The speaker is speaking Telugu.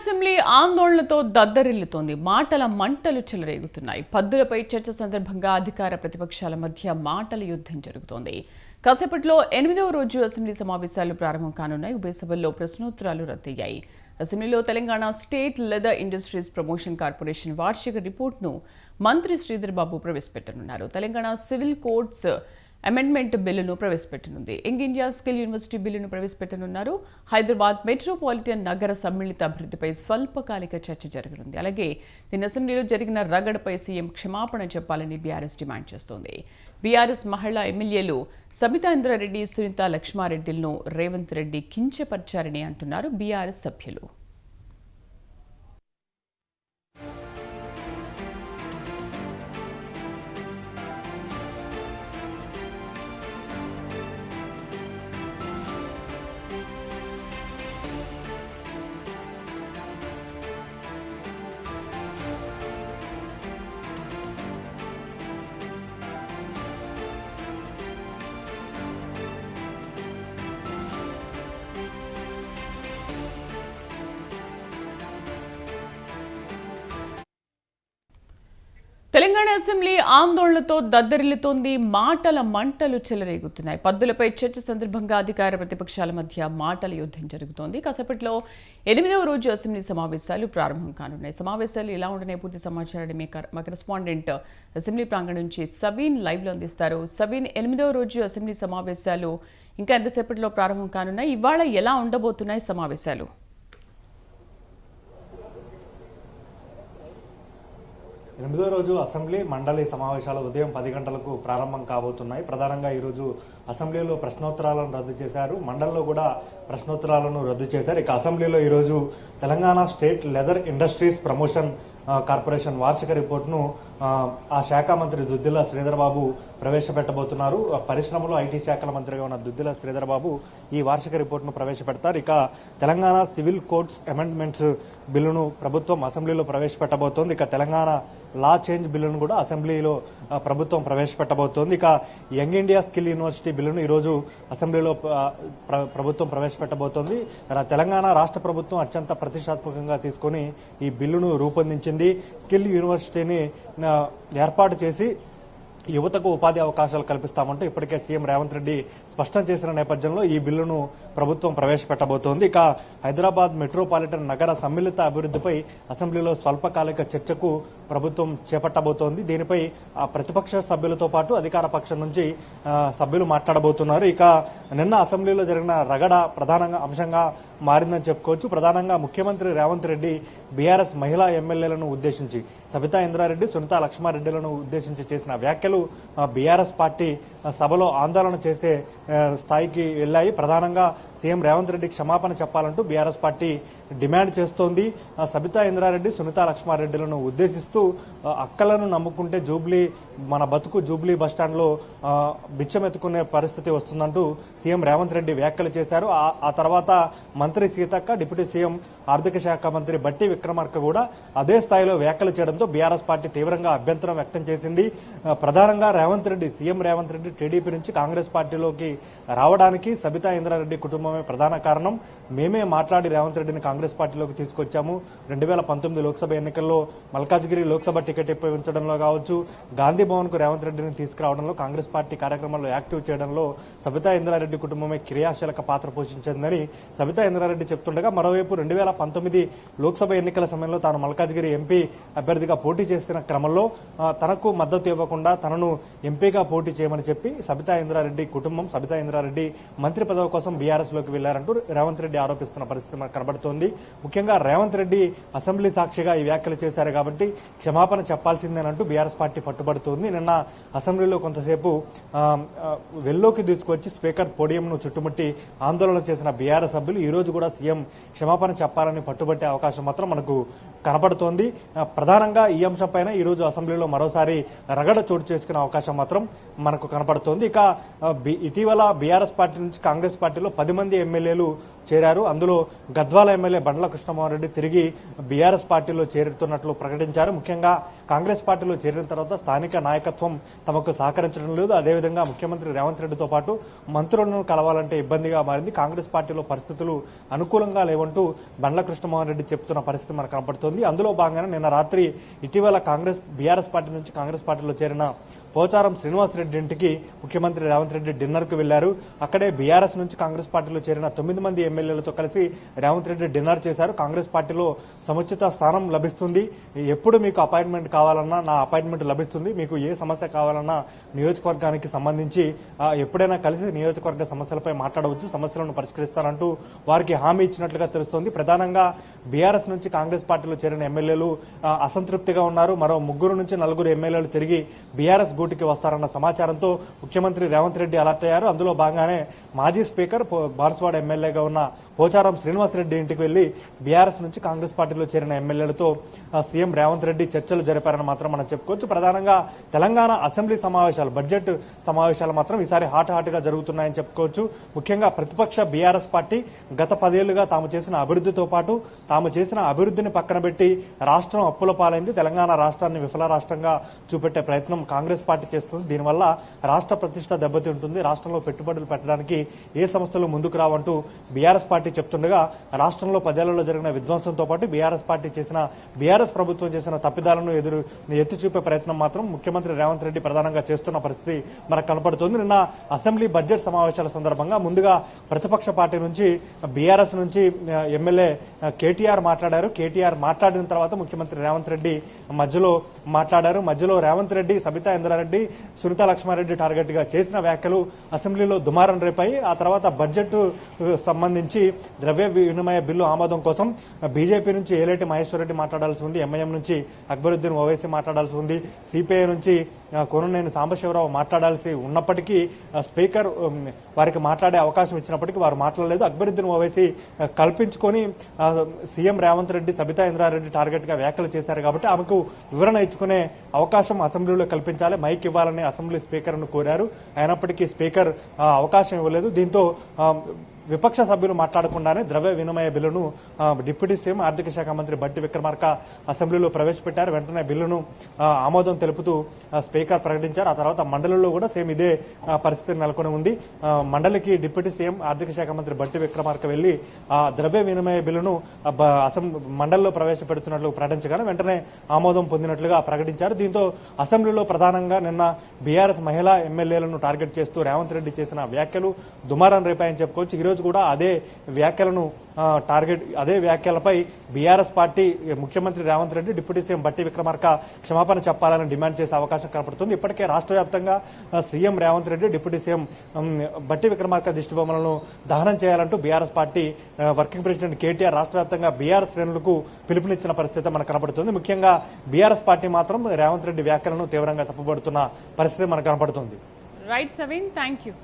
అసెంబ్లీ ఆందోళనతో దద్దరిల్లుతోంది. మాటల మంటలు చెలరేగుతున్నాయి. పద్దులపై చర్చ సందర్భంగా అధికార ప్రతిపక్షాల మధ్య మాటల యుద్ధం జరుగుతోంది. కాసేపట్లో ఎనిమిదవ రోజు అసెంబ్లీ సమావేశాలు ప్రారంభం కానున్నాయి. ఉభయ సభల్లో ప్రశ్నోత్తరాలు రద్దయ్యాయి. అసెంబ్లీలో Telangana state leather industries promotion corporation వార్షిక రిపోర్ట్ను మంత్రి శ్రీధర్ బాబు ప్రవేశపెట్టనున్నారు. తెలంగాణ సివిల్ కోర్ట్స్ అమెండ్మెంట్ బిల్లును ప్రవేశపెట్టనుంది. యంగ్ ఇండియా స్కిల్ యూనివర్సిటీ బిల్లును ప్రవేశపెట్టనున్నారు. హైదరాబాద్ మెట్రోపాలిటన్ నగర సమ్మిళిత అభివృద్ధిపై స్వల్పకాలిక చర్చ జరగనుంది. అలాగే నిన్న అసెంబ్లీలో జరిగిన రగడపై సీఎం క్షమాపణ చెప్పాలని బీఆర్ఎస్ డిమాండ్ చేస్తోంది. బీఆర్ఎస్ మహిళా ఎమ్మెల్యేలు సబితా ఇంద్రారెడ్డి సునీత లక్ష్మారెడ్డిలను రేవంత్ రెడ్డి కించపరిచారని అంటున్నారు బీఆర్ఎస్ సభ్యులు. తెలంగాణ అసెంబ్లీ ఆందోళనతో దద్దరిల్లుతోంది మాటల మంటలు చెలరేగుతున్నాయి. పద్దులపై చర్చ సందర్భంగా అధికార ప్రతిపక్షాల మధ్య మాటల యుద్ధం జరుగుతోంది. కాసేపట్లో ఎనిమిదవ రోజు అసెంబ్లీ సమావేశాలు ప్రారంభం కానున్నాయి. సమావేశాలు ఎలా ఉండనే పూర్తి సమాచారాన్ని మీ మా కరెస్పాండెంట్ అసెంబ్లీ ప్రాంగణం నుంచి సబీన్ లైవ్లో అందిస్తారు. సబీన్ ఎనిమిదవ రోజు అసెంబ్లీ సమావేశాలు ఇంకా ఎంతసేపట్లో ప్రారంభం కానున్నాయి? ఇవాళ ఎలా ఉండబోతున్నాయి సమావేశాలు? ఎనిమిదో రోజు అసెంబ్లీ మండలి సమావేశాలు ఉదయం పది గంటలకు ప్రారంభం కాబోతున్నాయి. ప్రధానంగా ఈరోజు అసెంబ్లీలో ప్రశ్నోత్తరాలను రద్దు చేశారు. మండలిలో కూడా ప్రశ్నోత్తరాలను రద్దు చేశారు. ఇక అసెంబ్లీలో ఈరోజు Telangana state leather industries promotion corporation వార్షిక రిపోర్ట్ను ఆ, శాఖ మంత్రి దుద్దిల శ్రీధర్ బాబు ప్రవేశపెట్టబోతున్నారు. ఆ పరిశ్రమలో ఐటీ శాఖల మంత్రిగా ఉన్న దుద్దిల శ్రీధర్ బాబు ఈ వార్షిక రిపోర్టును ప్రవేశపెడతారు. ఇక తెలంగాణ సివిల్ కోడ్స్ అమెండ్మెంట్స్ బిల్లును ప్రభుత్వం అసెంబ్లీలో ప్రవేశపెట్టబోతోంది. ఇక తెలంగాణ లా చేంజ్ బిల్లును కూడా అసెంబ్లీలో ప్రభుత్వం ప్రవేశపెట్టబోతోంది. ఇక యంగ్ ఇండియా స్కిల్ యూనివర్సిటీ బిల్లును ఈరోజు అసెంబ్లీలో ప్ర- ప్రభుత్వం ప్రవేశపెట్టబోతోంది. తెలంగాణ రాష్ట్ర ప్రభుత్వం అత్యంత ప్రతిష్టాత్మకంగా తీసుకొని ఈ బిల్లును రూపొందించింది. స్కిల్ యూనివర్సిటీని ఏర్పాటు చేసి యువతకు ఉపాధి అవకాశాలు కల్పిస్తామంటూ ఇప్పటికే సీఎం రేవంత్ రెడ్డి స్పష్టం చేసిన నేపథ్యంలో ఈ బిల్లును ప్రభుత్వం ప్రవేశపెట్టబోతోంది. ఇక హైదరాబాద్ మెట్రోపాలిటన్ నగర సమ్మిళిత అభివృద్ధిపై అసెంబ్లీలో స్వల్పకాలిక చర్చకు ప్రభుత్వం చేపట్టబోతోంది. దీనిపై ఆ ప్రతిపక్ష సభ్యులతో పాటు అధికార పక్షం నుంచి సభ్యులు మాట్లాడబోతున్నారు. ఇక నిన్న అసెంబ్లీలో జరిగిన రగడ ప్రధానంగా అంశంగా మారిందని చెప్పుకోవచ్చు. ప్రధానంగా ముఖ్యమంత్రి రేవంత్ రెడ్డి బీఆర్ఎస్ మహిళా ఎమ్మెల్యేలను ఉద్దేశించి సబితా ఇంద్రారెడ్డి సునీత లక్ష్మారెడ్డిలను ఉద్దేశించి చేసిన వ్యాఖ్యలు బీఆర్ఎస్ పార్టీ సభలో ఆందోళన చేసే స్థాయికి వెళ్ళాయి. ప్రధానంగా సీఎం రేవంత్ రెడ్డి క్షమాపణ చెప్పాలంటూ బీఆర్ఎస్ పార్టీ డిమాండ్ చేస్తోంది. సబితా ఇంద్రారెడ్డి సునీత లక్ష్మారెడ్డిలను ఉద్దేశిస్తూ ఆ, అక్కలను నమ్ముకుంటే జూబ్లీ మన బతుకు జూబ్లీ బస్టాండ్లో బిచ్చమెత్తుకునే పరిస్థితి వస్తుందంటూ సీఎం రేవంత్ రెడ్డి వ్యాఖ్యలు చేశారు. ఆ- తర్వాత మంత్రి సీతక్క డిప్యూటీ సీఎం ఆర్థిక శాఖ మంత్రి బట్టి విక్రమార్క కూడా అదే స్థాయిలో వ్యాఖ్యలు చేయడంతో బీఆర్ఎస్ పార్టీ తీవ్రంగా అభ్యంతరం వ్యక్తం చేసింది. ప్రధానంగా రేవంత్ రెడ్డి సీఎం రేవంత్ రెడ్డి టీడీపీ నుంచి కాంగ్రెస్ పార్టీలోకి రావడానికి సబితా ఇంద్రారెడ్డి కుటుంబమే ప్రధాన కారణం. మేమే మాట్లాడి రేవంత్ రెడ్డిని కాంగ్రెస్ పార్టీలోకి తీసుకొచ్చాము. రెండు వేల పంతొమ్మిది లోక్సభ ఎన్నికల్లో మల్కాజ్గిరి లోక్సభ టికెట్ ఇప్పించడంలో కావచ్చు గాంధీ భవన్కు రేవంత్ రెడ్డిని తీసుకురావడంలో కాంగ్రెస్ పార్టీ కార్యక్రమాల్లో యాక్టివ్ చేయడంలో సబితా ఇంద్రారెడ్డి కుటుంబమే క్రియాశీలక పాత్ర పోషించిందని సబితా ఇంద్రారెడ్డి చెప్తుండగా మరోవైపు రెండు వేల పంతొమ్మిది లోక్సభ ఎన్నికల సమయంలో తాను మల్కాజ్గిరి ఎంపీ అభ్యర్థిగా పోటీ చేసిన క్రమంలో తనకు మద్దతు ఇవ్వకుండా తనను ఎంపీగా పోటీ చేయమని చెప్పి సబితా ఇంద్రారెడ్డి కుటుంబం సబితా ఇంద్రారెడ్డి మంత్రి పదవి కోసం బీఆర్ఎస్లోకి వెళ్ళారంటూ రేవంత్ రెడ్డి ఆరోపిస్తున్న పరిస్థితి మనకు కనబడుతోంది. ముఖ్యంగా రేవంత్ రెడ్డి అసెంబ్లీ సాక్షిగా ఈ వ్యాఖ్యలు చేశారు కాబట్టి క్షమాపణ చెప్పాల్సిందేనంటూ బీఆర్ఎస్ పార్టీ పట్టుబడుతోంది. నిన్న అసెంబ్లీలో కొంతసేపు వెల్లోకి తీసుకొచ్చి స్పీకర్ పోడియంను చుట్టుముట్టి ఆందోళన చేసిన బీఆర్ఎస్ సభ్యులు ఈ రోజు కూడా సీఎం క్షమాపణ చెప్పాలని పట్టుబట్టే అవకాశం మాత్రం మనకు కనపడుతోంది. ప్రధానంగా ఈ అంశంపైన ఈరోజు అసెంబ్లీలో మరోసారి రగడ చోటు చేసుకునే అవకాశం మాత్రం మనకు కనపడుతోంది. ఇక ఇటీవల బీఆర్ఎస్ పార్టీ నుంచి కాంగ్రెస్ పార్టీలో పది మంది ఎమ్మెల్యేలు చేరారు. అందులో గద్వాల ఎమ్మెల్యే బండ్ల కృష్ణమోహన్ రెడ్డి తిరిగి బీఆర్ఎస్ పార్టీలో చేరుతున్నట్లు ప్రకటించారు. ముఖ్యంగా కాంగ్రెస్ పార్టీలో చేరిన తర్వాత స్థానిక నాయకత్వం తమకు సహకరించడం లేదు. అదేవిధంగా ముఖ్యమంత్రి రేవంత్ రెడ్డితో పాటు మంత్రులను కలవాలంటే ఇబ్బందిగా మారింది. కాంగ్రెస్ పార్టీలో పరిస్థితులు అనుకూలంగా లేవంటూ బండ్ల కృష్ణమోహన్ రెడ్డి చెప్తున్న పరిస్థితి మనకు కనబడుతోంది అందులో భాగంగానే నిన్న రాత్రి ఇటీవల కాంగ్రెస్ బీఆర్ఎస్ పార్టీ నుంచి కాంగ్రెస్ పార్టీలో చేరిన పోచారం శ్రీనివాసరెడ్డి ఇంటికి ముఖ్యమంత్రి రేవంత్ రెడ్డి డిన్నర్కు వెళ్ళారు అక్కడే బీఆర్ఎస్ నుంచి కాంగ్రెస్ పార్టీలో చేరిన తొమ్మిది మంది ఎమ్మెల్యేలతో కలిసి రేవంత్ రెడ్డి డిన్నర్ చేశారు. కాంగ్రెస్ పార్టీలో సముచిత స్థానం లభిస్తుంది. ఎప్పుడు మీకు అపాయింట్మెంట్ కావాలన్నా నా అపాయింట్మెంట్ లభిస్తుంది. మీకు ఏ సమస్య కావాలన్నా నియోజకవర్గానికి సంబంధించి ఎప్పుడైనా కలిసి నియోజకవర్గ సమస్యలపై మాట్లాడవచ్చు సమస్యలను పరిష్కరిస్తానంటూ వారికి హామీ ఇచ్చినట్లుగా తెలుస్తోంది. ప్రధానంగా బీఆర్ఎస్ నుంచి కాంగ్రెస్ పార్టీలో చేరిన ఎమ్మెల్యేలు అసంతృప్తిగా ఉన్నారు. మరో ముగ్గురు నుంచి నలుగురు ఎమ్మెల్యేలు తిరిగి బీఆర్ఎస్ గూటికి వస్తారన్న సమాచారంతో ముఖ్యమంత్రి రేవంత్ రెడ్డి అలర్ట్ అయ్యారు. అందులో భాగంగానే మాజీ స్పీకర్ బాన్స్వాడ ఎమ్మెల్యేగా ఉన్న పోచారం శ్రీనివాసరెడ్డి ఇంటికి వెళ్ళి బీఆర్ఎస్ నుంచి కాంగ్రెస్ పార్టీలో చేరిన ఎమ్మెల్యేలతో సీఎం రేవంత్ రెడ్డి చర్చలు జరిపారని మాత్రం మనం చెప్పుకోవచ్చు. ప్రధానంగా తెలంగాణ అసెంబ్లీ సమావేశాలు బడ్జెట్ సమావేశాలు మాత్రం ఈసారి హాట్ హాట్గా జరుగుతున్నాయని చెప్పుకోవచ్చు. ముఖ్యంగా ప్రతిపక్ష బీఆర్ఎస్ పార్టీ గత పదేళ్ళుగా తాము చేసిన అభివృద్ధితో పాటు తాము చేసిన అభివృద్ధిని పక్కన పెట్టి రాష్ట్రం అప్పుల పాలైంది. తెలంగాణ రాష్ట్రాన్ని విఫల రాష్ట్రంగా చూపెట్టే ప్రయత్నం కాంగ్రెస్ పార్టీ చేస్తుంది. దీనివల్ల రాష్ట్ర ప్రతిష్ట దెబ్బతింటుంది. రాష్ట్రంలో పెట్టుబడులు పెట్టడానికి ఏ సంస్థలు ముందుకు రావంటూ బీఆర్ఎస్ పార్టీ చెప్తుండగా రాష్ట్రంలో పదేళ్ళలో జరిగిన విధ్వంసంతో పాటు బీఆర్ఎస్ పార్టీ చేసిన బీఆర్ఎస్ ప్రభుత్వం చేసిన తప్పిదాలను ఎదురు ఎత్తి చూపే ప్రయత్నం మాత్రం ముఖ్యమంత్రి రేవంత్ రెడ్డి ప్రధానంగా చేస్తున్న పరిస్థితి మనకు కనపడుతోంది. నిన్న అసెంబ్లీ బడ్జెట్ సమావేశాల సందర్భంగా ముందుగా ప్రతిపక్ష పార్టీ నుంచి బీఆర్ఎస్ నుంచి ఎమ్మెల్యే కేటీఆర్ మాట్లాడారు. కేటీఆర్ మాట్లాడిన తర్వాత ముఖ్యమంత్రి రేవంత్ రెడ్డి మధ్యలో మాట్లాడారు. మధ్యలో రేవంత్ రెడ్డి సబితా ఇంద్రారెడ్డి సునీత లక్ష్మారెడ్డి టార్గెట్గా చేసిన వ్యాఖ్యలు అసెంబ్లీలో దుమారం రేపాయి. ఆ తర్వాత బడ్జెట్ సంబంధించి ద్రవ్య వినిమయ బిల్లు ఆమోదం కోసం బీజేపీ నుంచి ఏలేటి మహేశ్వరరెడ్డి మాట్లాడాల్సి ఉంది ఎంఐఎం నుంచి అక్బరుద్దీన్ ఓవైసీ మాట్లాడాల్సి ఉంది సిపిఐ నుంచి కొనునేని సాంబశివరావు మాట్లాడాల్సి ఉన్నప్పటికీ స్పీకర్ వారికి మాట్లాడే అవకాశం ఇచ్చినప్పటికీ వారు మాట్లాడలేదు. అక్బరుద్దీన్ ఓవైసీ కల్పించుకొని సీఎం రేవంత్ రెడ్డి సబితా ఇంద్రారెడ్డి టార్గెట్గా వ్యాఖ్యలు చేశారు కాబట్టి ఆమెకు వివరణ ఇచ్చుకునే అవకాశం అసెంబ్లీలో కల్పించాలి. మైక్ ఇవ్వాలని అసెంబ్లీ స్పీకర్ను కోరారు. అయినప్పటికీ స్పీకర్ అవకాశం ఇవ్వలేదు. దీంతో విపక్ష సభ్యులు మాట్లాడకుండానే ద్రవ్య వినిమయ బిల్లును డిప్యూటీ సీఎం ఆర్థిక శాఖ మంత్రి బట్టి విక్రమార్క అసెంబ్లీలో ప్రవేశపెట్టారు. వెంటనే బిల్లును ఆమోదం తెలుపుతూ స్పీకర్ ప్రకటించారు. ఆ తర్వాత మండలిలో కూడా సేమ్ ఇదే పరిస్థితి నెలకొని ఉంది. మండలికి డిప్యూటీ సీఎం ఆర్థిక శాఖ మంత్రి బట్టి విక్రమార్క వెళ్ళి ఆ ద్రవ్య వినిమయ బిల్లును అసెంబ్లీ మండలిలో ప్రవేశపెడుతున్నట్లు ప్రకటించగానే వెంటనే ఆమోదం పొందినట్లుగా ప్రకటించారు. దీంతో అసెంబ్లీలో ప్రధానంగా నిన్న బీఆర్ఎస్ మహిళా ఎమ్మెల్యేలను టార్గెట్ చేస్తూ రేవంత్ రెడ్డి చేసిన వ్యాఖ్యలు దుమారం రేపాయని చెప్పుకోవచ్చు. ఈ రోజు కూడా అదే వ్యాఖ్యలను టార్గెట్ అదే వ్యాఖ్యలపై బీఆర్ఎస్ పార్టీ ముఖ్యమంత్రి రేవంత్ రెడ్డి డిప్యూటీ సీఎం బట్టి విక్రమార్క క్షమాపణ చెప్పాలని డిమాండ్ చేసే అవకాశం కనపడుతుంది. ఇప్పటికే రాష్ట్ర వ్యాప్తంగా CM Revanth Reddy deputy CM Bhatti Vikramarka దిష్టిబొమ్మలను దహనం చేయాలంటూ BRS party working president KTR రాష్ట్ర వ్యాప్తంగా బీఆర్ఎస్ శ్రేణులకు పిలుపునిచ్చిన పరిస్థితి మనకు కనపడుతుంది. ముఖ్యంగా బీఆర్ఎస్ పార్టీ మాత్రం రేవంత్ రెడ్డి వ్యాఖ్యలను తీవ్రంగా తప్పబడుతున్న పరిస్థితి మనకు కనపడుతుంది. Right Saveen thank you